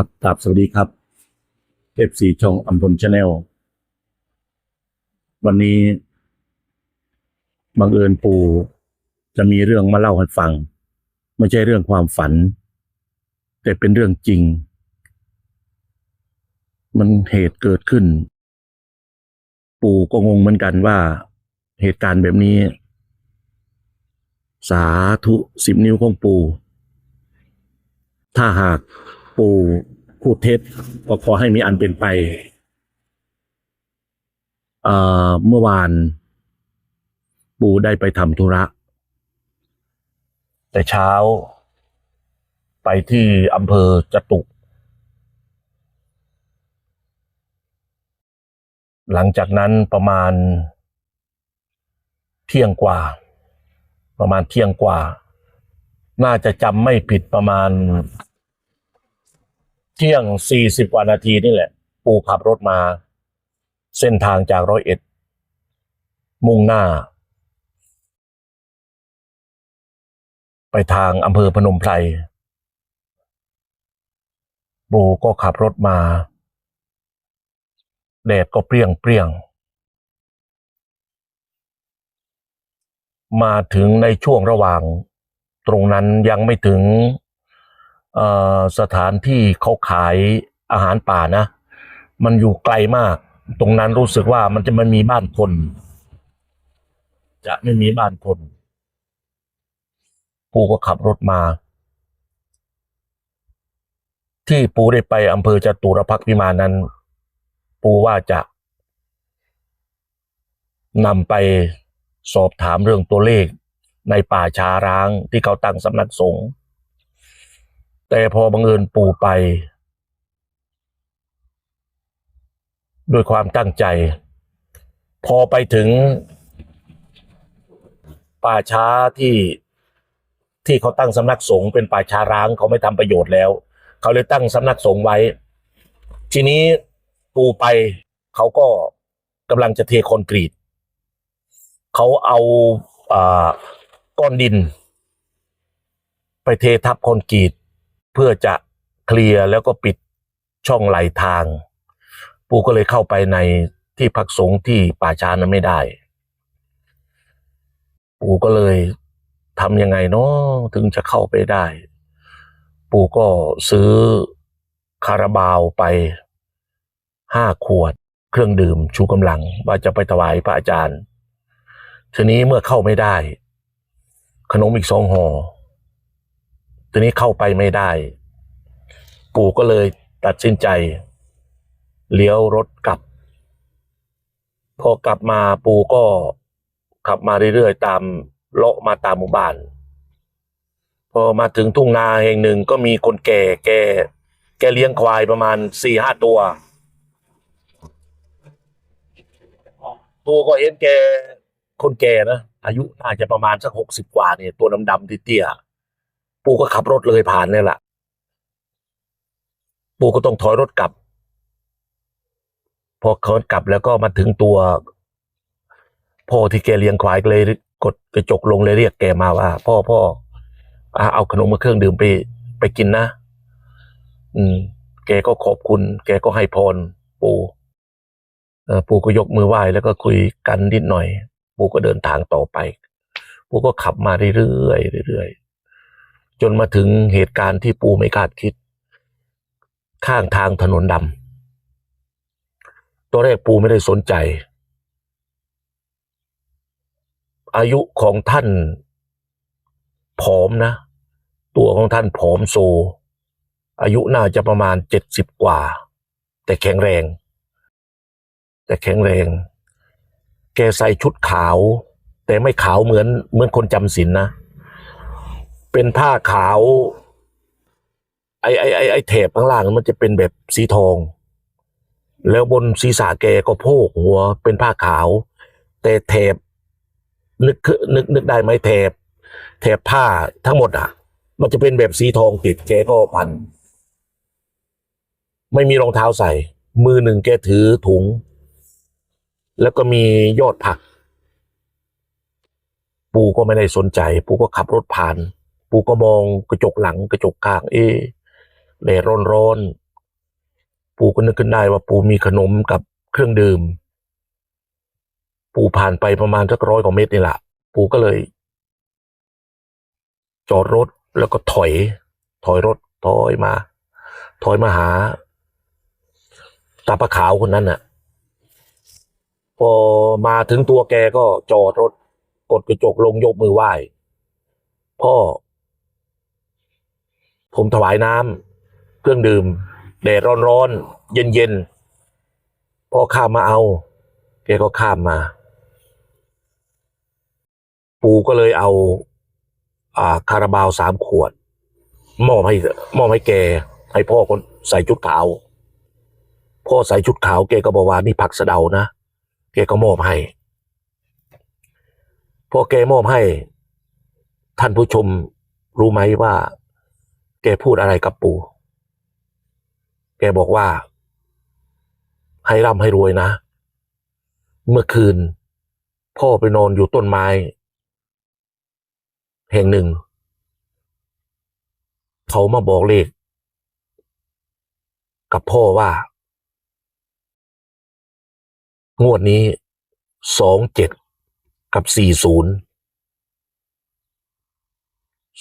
ครับกราบสวัสดีครับ F4 ช่องอัมพลชาแนล วันนี้บังเอิญปู่จะมีเรื่องมาเล่าให้ฟัง ไม่ใช่เรื่องความฝัน แต่เป็นเรื่องจริง มันเหตุเกิดขึ้น ปู่ก็งงเหมือนกันว่า เหตุการณ์แบบนี้ สาธุสิบนิ้วของปู่ถ้าหากปู่ พูดเท็จก็ขอให้มีอันเป็นไปเอ่อเมื่อวาน ปู่ได้ไปทำธุระ แต่เช้า ไปที่อำเภอจตุกหลังจากนั้นประมาณ เที่ยงกว่า ประมาณเที่ยงกว่า น่าจะจำไม่ผิดประมาณ เที่ยงสี่สิบกว่านาทีนี่แหละ ปู่ขับรถมา เส้นทางจากร้อยเอ็ด มุ่งหน้า ไปทางอำเภอพนมไพรปู่ก็ขับรถมาแดดก็เปรี้ยงเปรี้ยง มาถึงในช่วงระหว่าง ตรงนั้นยังไม่ถึง สถานที่เขาขายอาหารป่านะ มันอยู่ไกลมาก ตรงนั้นรู้สึกว่ามันจะไม่มีบ้านคน จะไม่มีบ้านคนปูก็ขับรถมา ที่ปูได้ไปอำเภอจตุรพักพิมานนั้น ปูว่าจะนำไปสอบถามเรื่องตัวเลขในป่าช้าร้างที่เขาตั้งสำนักสงฆ์ แต่พอบังเอิญปู่ไป ด้วยความตั้งใจ พอไปถึง ป่าช้าที่ที่เขาตั้งสำนักสงฆ์เป็นป่าช้าร้างเขาไม่ทำประโยชน์แล้ว เขาเลยตั้งสำนักสงฆ์ไว้ ทีนี้ปู่ไปเขาก็กำลังจะเทคอนกรีตเขาเอาอาก้อนดิน ไปเททับคอนกรีต เพื่อจะเคลียร์แล้วก็ปิดช่องไหลทาง ปู่ก็เลยเข้าไปในที่พักสงฆ์ที่ป่าช้านั้นไม่ได้ ปู่ก็เลยทำยังไงเนาะถึงจะเข้าไปได้ ปู่ก็ซื้อคาราบาวไปห้าขวด เครื่องดื่มชูกำลัง ว่าจะไปถวายพระอาจารย์ ทีนี้เมื่อเข้าไม่ได้ ขนมอีกสองห่อ ทีนี้เข้าไปไม่ได้ ปู่ก็เลยตัดสินใจ เลี้ยวรถกลับ พอกลับมาปู่ก็ขับมาเรื่อยๆตามเลาะมาตามหมู่บ้าน พอมาถึงทุ่งนาแห่งหนึ่งก็มีคนแก่แกแกเลี้ยงควายประมาณสี่ห้าตัวปู่ก็เห็นแกคนแก่นะอายุน่าจะประมาณสักหกสิบกว่าเนี่ยตัวดำๆเตี้ยๆ ปู่ก็ขับรถเลยผ่านเนี่ยแหละปู่ก็ต้องถอยรถกลับ พอเขากลับแล้วก็มาถึงตัวพ่อที่แกเลี้ยงควายเลยกดกระจกลงเลยเรียกแกมาว่า พ่อพ่ออเอาขนมมาเครื่องดื่มไปไปกินนะ อืม แกก็ขอบคุณ แกก็ให้พรปู่ปู่ก็ยกมือไหว้แล้วก็คุยกันนิดหน่อย ปู่ก็เดินทางต่อไป ปู่ก็ขับมาเรื่อยๆเรื่อยๆ จนมาถึงเหตุการณ์ที่ปูไม่คาดคิด ข้างทางถนนดำตัวแรกปูไม่ได้สนใจ อายุของท่านผอมนะ ตัวของท่านผอมโซ อายุน่าจะประมาณเจ็ดสิบกว่า แต่แข็งแรง แต่แข็งแรง แกใส่ชุดขาว แต่ไม่ขาวเหมือนเหมือนคนจำศีลนนะ เป็นผ้าขาว ไอ้ไอ้ไอ้ไอ้แถบข้างล่างมันจะเป็นแบบสีทอง แล้วบนศีรษะแกก็โพกหัว เป็นผ้าขาว แต่แถบนึกนึกนึกได้ไหมแถบแถบผ้าทั้งหมดอะ มันจะเป็นแบบสีทองติดแกก็พัน ไม่มีรองเท้าใส่ มือหนึ่งแกถือถุง แล้วก็มียอดผัก ปูก็ไม่ได้สนใจ ปูก็ขับรถผ่าน ปูก็มองกระจกหลังกระจกข้าง เอ๊ะแดดร้อนร้อนปู่ก็นึกขึ้นได้ว่าปู่มีขนมกับเครื่องดื่ม ปู่ผ่านไปประมาณสักร้อยกว่าเมตรนี่แหละปู่ก็เลย จอดรถแล้วก็ถอย ถอยรถถอยมา ถอยมาหา ตาปะขาวคนนั้นน่ะ พอมาถึงตัวแกก็จอดรถกดกระจกลงยกมือไหว้ พ่อ ผมถวายน้ำเครื่องดื่มแดดร้อนๆเย็นๆพ่อข้ามมาเอา แกก็ข้ามมา ปูก็เลยเอาอ่าคาราบาวสามขวด มอบให้มอบให้แก ให้พ่อคนใส่ชุดขาว พ่อใส่ชุดขาวแกก็บอกว่านี่ผักสะเดานะ แกก็มอบให้ พอแกมอบให้ ท่านผู้ชมรู้ไหมว่า แกพูดอะไรกับปู่ แกบอกว่า ให้ร่ำให้รวยนะ เมื่อคืน พ่อไปนอนอยู่ต้นไม้ แห่งหนึ่ง เขามาบอกเลข กับพ่อว่า งวดนี้สองเจ็ดกับสี่ศูนย์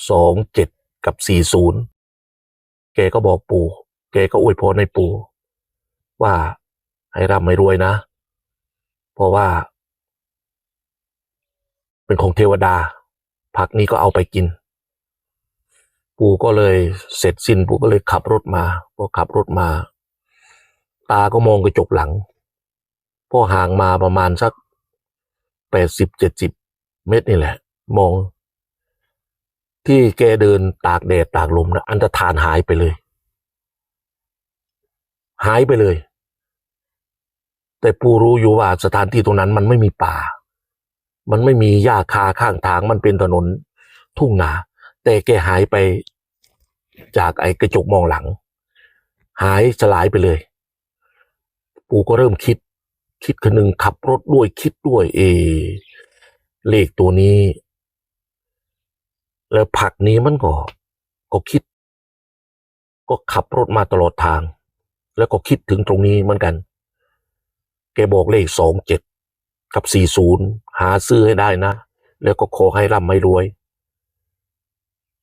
สองเจ็ดกับสี่ศูนย์ แกก็บอกปู่แกก็อวยพรในปู่ ว่าให้ร่ำให้รวยนะ เพราะว่า เป็นของเทวดา ผักนี้ก็เอาไปกิน ปู่ก็เลยเสร็จสิ้นปู่ก็เลยขับรถมาพอขับรถมา ตาก็มองกระจกหลังพอห่างมาประมาณสักแปดสิบเจ็ดสิบเมตรนี่แหละ มอง ที่แกเดินตากแดดตากลมนะอันตรธานหายไปเลย หายไปเลย แต่ปูรู้อยู่ว่าสถานที่ตรงนั้นมันไม่มีป่า มันไม่มีหญ้าคาข้างทางมันเป็นถนนทุ่งนา แต่แกหายไปจากไอ้กระจกมองหลัง หายสลายไปเลย ปูก็เริ่มคิด คิดคนหนึ่งขับรถด้วยคิดด้วย เอเลขตัวนี้ แล้วผักนี้มันก็ ก็คิด ก็ขับรถมาตลอดทาง แล้วก็คิดถึงตรงนี้เหมือนกัน แกบอกเลขสองเจ็ดกับสี่ศูนย์หาซื้อให้ได้นะ แล้วก็ขอให้ร่ำให้รวย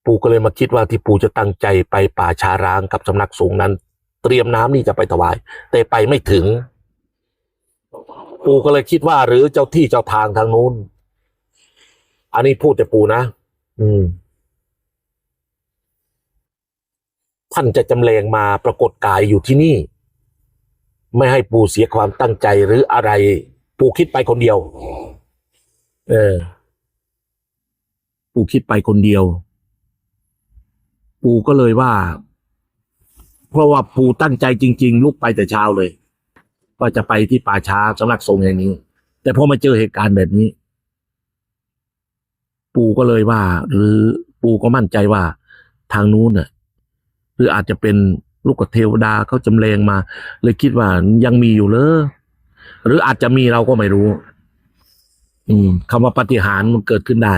ปู่ก็เลยมาคิดว่าที่ปู่จะตั้งใจไปป่าชาร้างกับสำนักสงฆ์นั้น เตรียมน้ำนี่จะไปถวาย แต่ไปไม่ถึง ปู่ก็เลยคิดว่าหรือเจ้าที่เจ้าทางทางนู้นอันนี้พูดแต่ปู่นะ อืม ท่านจะจำแรงมาปรากฏกายอยู่ที่นี่ ไม่ให้ปู่เสียความตั้งใจหรืออะไร ปู่คิดไปคนเดียว เออ ปู่คิดไปคนเดียว ปู่ก็เลยว่า เพราะว่าปู่ตั้งใจจริง ๆ ลุกไปแต่เช้าเลย ว่าจะไปที่ป่าช้าสำนักสงฆ์แห่งนี้ แต่พอมาเจอเหตุการณ์แบบนี้ ปู่ก็เลยว่า หรือปู่ก็มั่นใจว่าทางนู้นน่ะ รืออาจจะเป็นลูกกับเทวดาเขาจำแรงมา เลยคิดว่ายังมีอยู่เลยหรืออาจจะมีเราก็ไม่รู้ อืมคำว่าปฏิหารมันเกิดขึ้นได้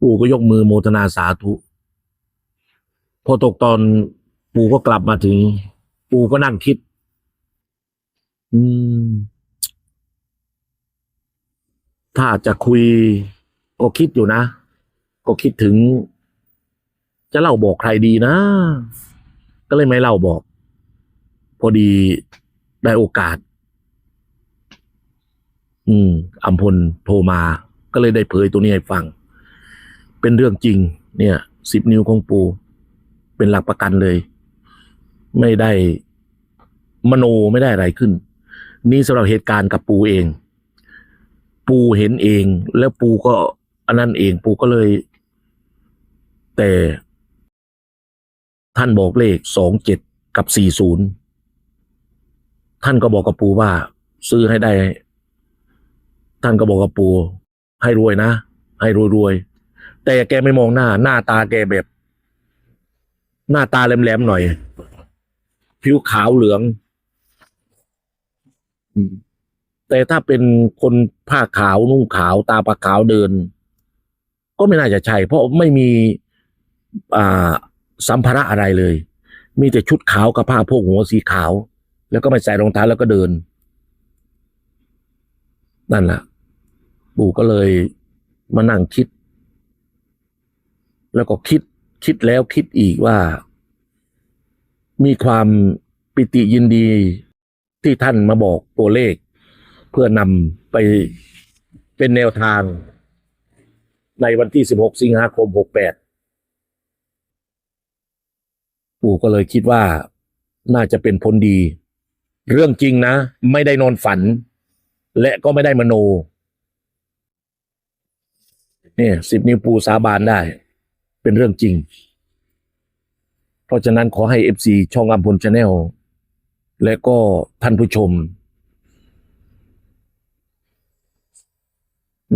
ปู่ก็ยกมือโมทนาสาธุ พอตกตอนปู่ก็กลับมาถึง ปู่ก็นั่งคิด อืม ถ้าจะคุยก็คิดอยู่นะ ก็คิดถึง จะเล่าบอกใครดีนะ ก็เลยไม่เล่าบอก พอดีได้โอกาส อืมอัมพลโทรมา ก็เลยได้เผยตัวนี้ให้ฟัง เป็นเรื่องจริง เนี่ยสิบนิ้วของปู เป็นหลักประกันเลย ไม่ได้มโนไม่ได้อะไรขึ้น นี่สำหรับเหตุการณ์กับปูเอง ปูเห็นเอง แล้วปูก็อันนั้นเอง ปูก็เลย แต่ ท่านบอกเลขสองเจ็ดกับสี่ศูนย์ท่านก็บอกกับปูว่า ซื้อให้ได้ ท่านก็บอกกับปู ให้รวยนะ ให้รวยรวยๆแต่แกไม่มองหน้า หน้าตาแกแบบ หน้าตาแหลมๆหน่อย ผิวขาวเหลืองแต่ถ้าเป็นคนผ้าขาวนุ่งขาว ตาปาขาวเดิน ก็ไม่น่าจะใช่ เพราะไม่มี อ่า สัมภาระอะไรเลย มีแต่ชุดขาวกับผ้าโพกหัวสีขาว แล้วก็ไม่ใส่รองเท้าแล้วก็เดิน นั่นแหละปู่ก็เลยมานั่งคิด แล้วก็คิดคิดแล้วคิดอีกว่า มีความปิติยินดีที่ท่านมาบอกตัวเลข เพื่อนำไปเป็นแนวทางในวันที่ 16 สิงหาคม 68 ปู่ก็เลยคิดว่าน่าจะเป็นผลดี เรื่องจริงนะ ไม่ได้นอนฝัน และก็ไม่ได้มโนเนี่ยสิบนิ้วปูสาบานได้ เป็นเรื่องจริง เพราะฉะนั้นขอให้เอฟซีช่องอัมพลชาแนลและก็ท่านผู้ชม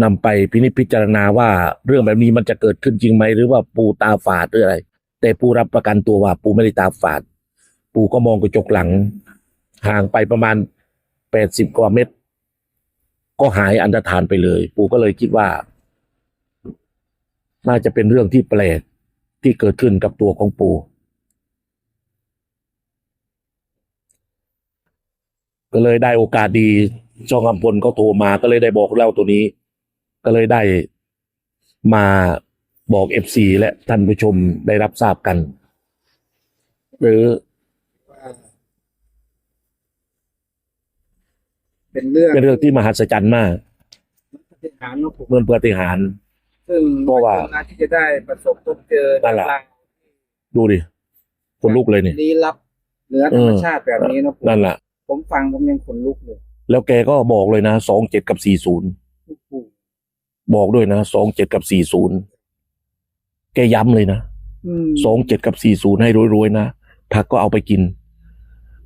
นำไปพินิจพิจารณาว่าเรื่องแบบนี้มันจะเกิดขึ้นจริงไหม หรือว่าปูตาฝาดหรืออะไร แต่ปูรับประกันตัวว่า ปูไม่ได้ตาฝาด ปูก็มองกระจกหลัง ห่างไปประมาณแปดสิบกว่าเมตร ก็หายอันตรธานไปเลย ปูก็เลยคิดว่า น่าจะเป็นเรื่องที่แปลกที่เกิดขึ้นกับตัวของปูก็เลยได้โอกาสดีช่องอำพลก็โทรมาก็เลยได้บอกเล่าตัวนี้ ก็เลยได้มา บอกเอฟซีและท่านผู้ชมได้รับทราบกัน หรือเป็นเรื่องเป็นเรื่องที่มหัศจรรย์มากปฏิหารย์เนอะผมเหมือนปาฏิหารย์ ซึ่งเพราะว่าเวลที่จะได้ประสบพบเจอนั่นแหละเรื่องราวดูดิคนลุกเลยเนี่ย ลี้ลับเหนือธรรมชาติแบบนี้นะผมนั่นแหละ ผมฟังผมยังขนลุกเลยแล้วแกก็บอกเลยนะสองเจ็ดกับสี่ศูนย์ โอ้โหบอกด้วยนะสองเจ็ดกับสี่ศูนย์ แกย้ำเลยนะอืมสองเจ็ดกับสี่ศูนย์ให้รวยๆนะผักก็เอาไปกิน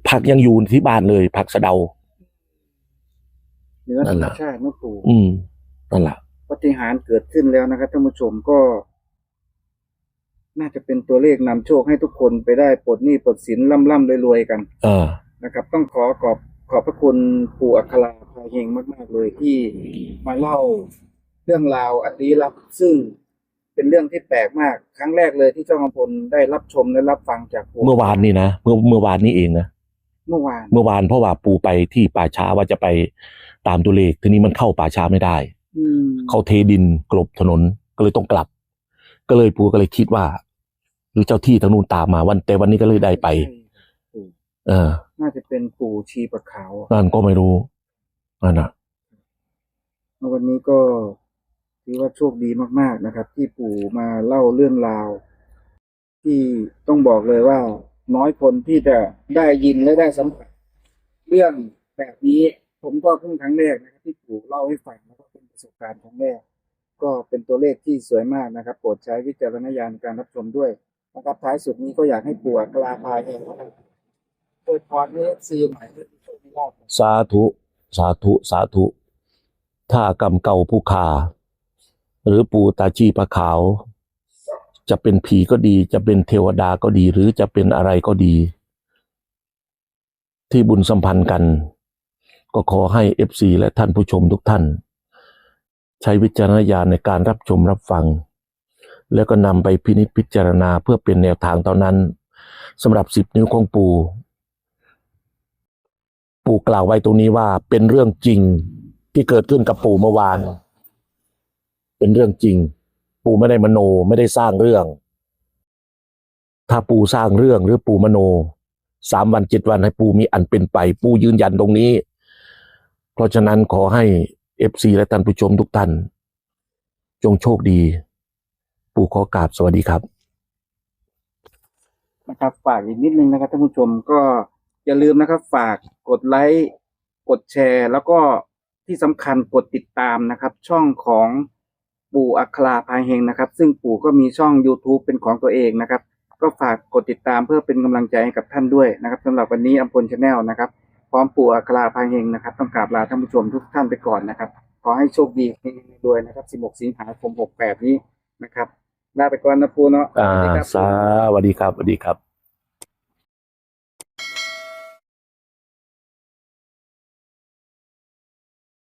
ผักยังอยู่ที่บ้านเลย ผักสะเดาเหนือธรรมนั่นแหละชาตินะปู่อืมนั่นแหละปฏิหารย์เกิดขึ้นแล้วนะครับท่านผู้ชมก็ น่าจะเป็นตัวเลขนำโชคให้ทุกคนไปได้ปลดหนี้ปลดสินล่ำล่ำๆรวยๆกันอ่านะครับ ต้องขอขอบขอบพระคุณปู่อัคราพาเฮงมาก ๆ เลยที่มาเล่าเรื่องราวอันลี้ลับซึ่ง เป็นเรื่องที่แปลกมาก ครั้งแรกเลยที่เจ้ากำพลได้รับชมและรับฟังจากปู่เมื่อวานนี้นะเมื่อเมื่อวานนี้เองนะเมื่อวานเมื่อวานเพราะว่าปูไปที่ป่าช้าว่าจะไปตามตัวเลขทีนี้มันเข้าป่าช้าไม่ได้อืมเขาเทดินกลบถนนก็เลยต้องกลับ ก็เลยปูก็เลยคิดว่า หรือเจ้าที่ทางนู้นตามมาวันแต่วันนี้ก็เลยได้ไป เออน่าจะเป็นปู่ชีปะขาวนั่นก็ไม่รู้นั่นนะวันนี้ก็ ถือว่าโชคดีมากๆนะครับ ที่ปู่มาเล่าเรื่องราว ที่ต้องบอกเลยว่า น้อยคนที่จะได้ยินและได้สัมผัสเรื่องแบบนี้ ผมก็เพิ่งครั้งแรกนะครับ ที่ปู่เล่าให้ฟังแล้วก็เป็นประสบการณ์ครั้งแรกก็เป็นตัวเลขที่สวยมากนะครับ โปรดใช้วิจารณญาณในการรับชมด้วยนะครับท้ายสุดนี้ก็อยากให้ปู่กลาพายเองนะครับเปิดพรให้ซีใหม่ที่โชคดีมากสาธุ สาธุ สาธุ ถ้ากรรมเก่าผู้ขา หรือปูตาชีปะขาว จะเป็นผีก็ดี จะเป็นเทวดาก็ดี หรือจะเป็นอะไรก็ดี ที่บุญสัมพันธ์กัน ก็ขอให้เอฟซีและท่านผู้ชมทุกท่าน ใช้วิจารณญาณในการรับชมรับฟัง แล้วก็นำไปพินิจพิจารณาเพื่อเป็นแนวทางเท่านั้นสำหรับสิบนิ้วของปู่ปู่กล่าวไว้ตรงนี้ว่าเป็นเรื่องจริงที่เกิดขึ้นกับปู่เมื่อวาน เป็นเรื่องจริง ปู่ไม่ได้มโนไม่ได้สร้างเรื่อง ถ้าปู่สร้างเรื่องหรือปู่มโนสามวันเจ็ดวันให้ปู่มีอันเป็นไป ปู่ยืนยันตรงนี้ เพราะฉะนั้นขอให้เอฟซีและท่านผู้ชมทุกท่าน จงโชคดี ปู่ขอกราบสวัสดีครับ นะครับ ฝากอีกนิดนึงนะครับท่านผู้ชมก็อย่าลืมนะครับ ฝากกดไลค์กดแชร์ แล้วก็ที่สำคัญกดติดตามนะครับ ช่องของ ปู่อัคราพายเฮงนะครับ ซึ่งปู่ก็มีช่อง YouTube เป็นของตัวเองนะครับ ก็ฝากกดติดตามเพื่อเป็นกำลังใจให้กับท่านด้วยนะครับสำหรับวันนี้อัมพลชาแนลนะครับ พร้อมปู่อัคราพายเฮงนะครับต้องกราบลาท่านผู้ชมทุกท่านไปก่อนนะครับ ขอให้โชคดีด้วยนะครับ 16 สิงหาคม 68 นี้นะครับลาไปก่อนนะปู่เนาะอ่าสวัสดีครับสวัสดีครับสวัสดีครับ